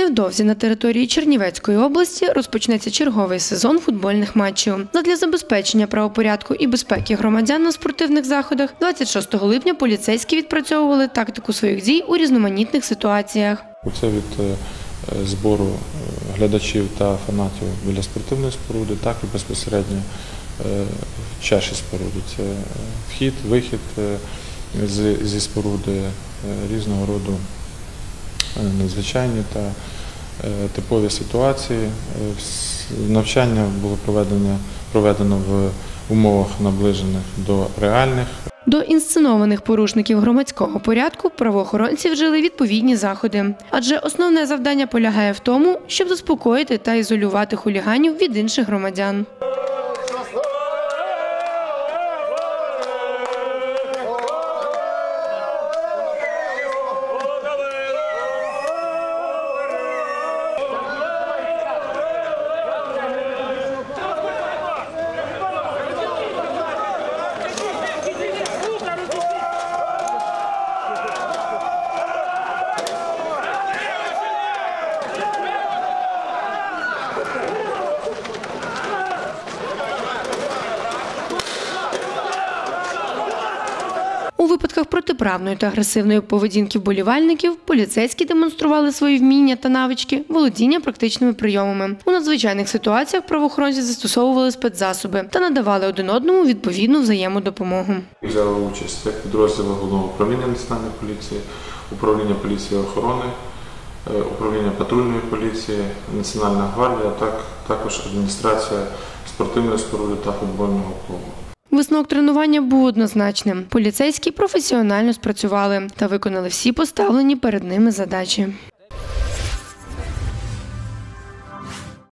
Невдовзі на території Чернівецької області розпочнеться черговий сезон футбольних матчів. Задля забезпечення правопорядку і безпеки громадян на спортивних заходах 26 липня поліцейські відпрацьовували тактику своїх дій у різноманітних ситуаціях. Це від е, збору е, глядачів та фанатів біля спортивної споруди, так і безпосередньо е, в чаші споруди. Це вхід, вихід зі споруди різного роду надзвичайні та е, типові ситуації. Е, Навчання було проведено, проведено в умовах наближених до реальних. До інсценованих порушників громадського порядку правоохоронці вжили відповідні заходи. Адже основне завдання полягає в тому, щоб заспокоїти та ізолювати хуліганів від інших громадян. У випадках протиправної та агресивної поведінки вболівальників поліцейські демонстрували свої вміння та навички володіння практичними прийомами. У надзвичайних ситуаціях правоохоронці застосовували спецзасоби та надавали один одному відповідну взаємодопомогу. Взяли участь як підрозділи головного управління національної поліції, управління поліції охорони, управління патрульної поліції, Національна гвардія, так, також адміністрація спортивної споруди та футбольного клубу. Висновок тренування був однозначним. Поліцейські професіонально спрацювали та виконали всі поставлені перед ними задачі.